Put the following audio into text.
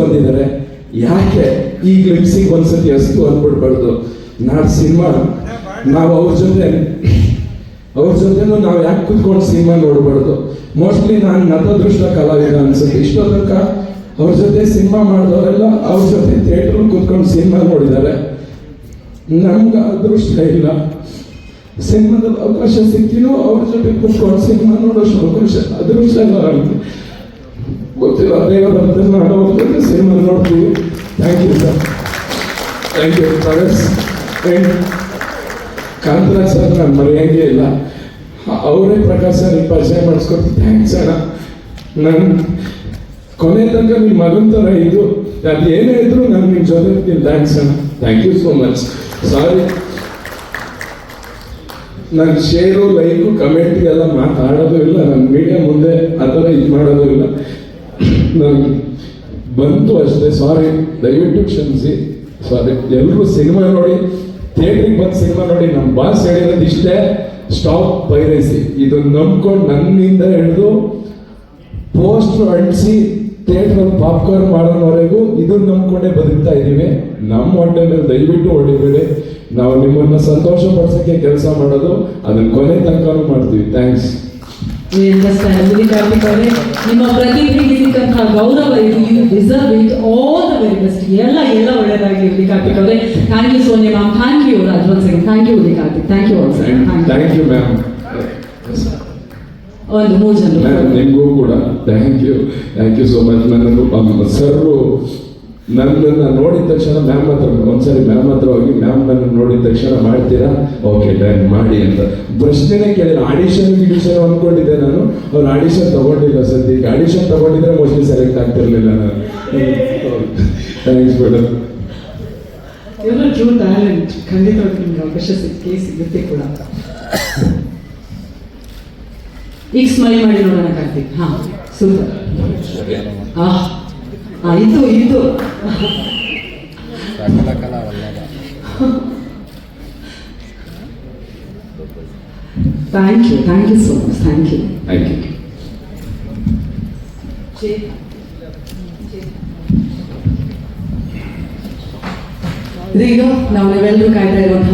ಬಂದಿದ್ದಾರೆ ಯಾಕೆ ಈ ಗ್ಲಿಮ್ಸಿಗೆ ಒಂದ್ಸತಿ ಅಷ್ಟು ಅಂದ್ಬಿಡ್ಬಾರ್ದು ನಾಳೆ ಸಿನಿಮಾ, ನಾವು ಅವ್ರ ಜೊತೆ, ಅವ್ರ ಜೊತೆನೂ ನಾವು ಯಾಕೆ ಕುತ್ಕೊಂಡು ಸಿನಿಮಾ ನೋಡ್ಬಾರ್ದು? ಮೋಸ್ಟ್ಲಿ ನಾನು ನತದೃಷ್ಟ ಕಲಾವಿದ ಅನ್ಸುತ್ತೆ. ಇಷ್ಟೋ ತನಕ ಅವ್ರ ಜೊತೆ ಸಿನಿಮಾ ಮಾಡಿದವರೆಲ್ಲ ಅವ್ರ ಜೊತೆ ಥಿಯೇಟ್ರಲ್ಲಿ ಕುತ್ಕೊಂಡು ಸಿನಿಮಾ ನೋಡಿದ್ದಾರೆ. ನಮ್ಗೆ ಅದೃಷ್ಟ ಇಲ್ಲ. ಸಿನಿಮಾದಲ್ಲಿ ಅವಕಾಶ ಸಿಕ್ಕಿನೂ ಅವ್ರ ಜೊತೆ ಕುತ್ಕೊಂಡು ಸಿನಿಮಾ ನೋಡೋಷ್ಟು ಅವಕಾಶ, ಅದೃಷ್ಟ ಇಲ್ಲ ಗೊತ್ತಿಲ್ಲ, ದೇವರ ಅಂತ ನಾನು ನೋಡ್ತೀವಿ. Thank you sir thank you Pravesh Kantharaj sir ನಾನು ಮರೆಯೋಂಗೇ ಇಲ್ಲ. ಅವರೇ ಪ್ರಕಾಶ್ ಸರ್ ಪರಿಚಯ ಮಾಡಿಸ್ಕೊಟ್ಟು ಥ್ಯಾಂಕ್ಸ್ ಅಣ್ಣ. ನನ್ನ ಕೊನೆ ತನಕ ನಿಮ್ಮ ಮಗನ ಥರ ಇದು ಅದು ಏನೇ ಇದ್ರು ನಾನು ನಿಮ್ಮ ಜೊತೆ ಇರ್ತೀನಿ. ಥ್ಯಾಂಕ್ಸ್ ಅಣ್ಣ. Thank you so much sorry ನಾನು ಶೇರು ಲೈಕು ಕಮೆಂಟ್ ಎಲ್ಲ ಮಾತಾಡೋದು ಇಲ್ಲ. ನನ್ನ ಮೀಡಿಯಾ ಮುಂದೆ ಆ ಥರ ಇದು ಮಾಡೋದು ಇಲ್ಲ. ನಾನು ಬಂತು ಅಷ್ಟೇ ಸಾರಿ ದಯವಿಟ್ಟು ಕ್ಷಮಿಸಿ. ಸಾರಿ ಎಲ್ಲರೂ ಸಿನಿಮಾ ನೋಡಿ, ಥಿಯೇಟ್ರಿಗೆ ಬಂದು ಸಿನಿಮಾ ನೋಡಿ ನಮ್ಮ ಬಾಸ್ ಹೇಳಿರೋದು ಇಷ್ಟೇ ಸ್ಟಾಪ್ ಪೈರೈಸಿ ಇದು ನಂಬ್ಕೊಂಡು ನನ್ನಿಂದ ಹಿಡಿದು ಪೋಸ್ಟರ್ ಅಂಟಿಸಿ ಥಿಯೇಟ್ರಲ್ಲಿ ಪಾಪ್ಕಾರ್ನ್ ಮಾಡೋವರೆಗೂ ಇದನ್ನ ನಂಬ್ಕೊಂಡೇ ಬದುಕ್ತಾ ಇದೀವಿ. ನಮ್ಮ ಹೊಟ್ಟೆ ಮೇಲೆ ದಯವಿಟ್ಟು ಹೊಡಿಬೇಡಿ. ನಾವು ನಿಮ್ಮನ್ನ ಸಂತೋಷ ಪಡಿಸೋಕ್ಕೆ ಕೆಲಸ ಮಾಡೋದು, ಅದನ್ನ ಕೊನೆ ತನಕನೂ ಮಾಡ್ತೀವಿ. ಥ್ಯಾಂಕ್ಸ್ ಅವರೇ ನಿಮ್ಮ ಪ್ರತಿಭೆಗೆ ಸಿಕ್ಕಂತಹ ಗೌರವ ಇದು you deserve it all the very best ಎಲ್ಲ ಎಲ್ಲ ಒಳ್ಳೆಯದಾಗಿ ಇರಲಿ ಕಾರ್ತಿಕ್ ಅವರೇ. Thank you Sonia ma'am thank you Rajavan Singh thank you Uday Karthik. Thank you also thank you ma'am ಒಂದು ಮೂರು ಜನ. ನಿಮಗೂ ಕೂಡ. Thank you thank you so much ನನ್ನ ಸರ್ರು ನನ್ನನ್ನು ನೋಡಿದ ತಕ್ಷಣ ಮ್ಯಾಮ್ ಹತ್ರ ಒಂದ್ಸರಿ ಮ್ಯಾಮ್ ಹತ್ರ ಹೋಗಿ ಮ್ಯಾಮ್ ನನ್ನ ನೋಡಿದ ತಕ್ಷಣ ಮಾಡ್ತೀರಾ? ಓಕೆ ಡನ್ ಮಾಡಿ ಅಂತ. ಪ್ರಶ್ನೆನೇ ಕೇಳಿಲ್ಲ. ಆಡಿಷನ್ ಗಿಡಿಷನ್ ಅಂದ್ಕೊಂಡಿದ್ದೆ ನಾನು. ಅವ್ರು ಆಡಿಷನ್ ತಗೊಂಡಿಲ್ಲ ಸದ್ಯಕ್ಕೆ. ಆಡಿಷನ್ ತಗೊಂಡಿದ್ರೆ ಮೋಸ್ಟ್ಲಿ ಸೆಲೆಕ್ಟ್ ಆಗ್ತಿರ್ಲಿಲ್ಲ ನಾನು. ಥ್ಯಾಂಕ್ಸ್ ಮೇಡಮ್ ಎಲ್ಲ ಟ್ರೂ ಟ್ಯಾಲೆಂಟ್ ಖಂಡಿತವಾಗಿ ನಿಮ್ಗೆ ಅವಕಾಶ ಸಿಕ್ಕೇ ಸಿಗುತ್ತೆ ಕೂಡ. ಈಗ ಸ್ಮೈಲ್ ಮಾಡಿ ನೋಡೋಣ ಕಾರ್ತಿಕ್. ಹಾ ಸೂಪರ್ ಇದು ಇದು. Thank you thank you so much thank you thank you ಇದೀಗ ನಾವು ನಾವೆಲ್ಲರೂ ಕಾಯ್ತಾ ಇರುವಂತಹ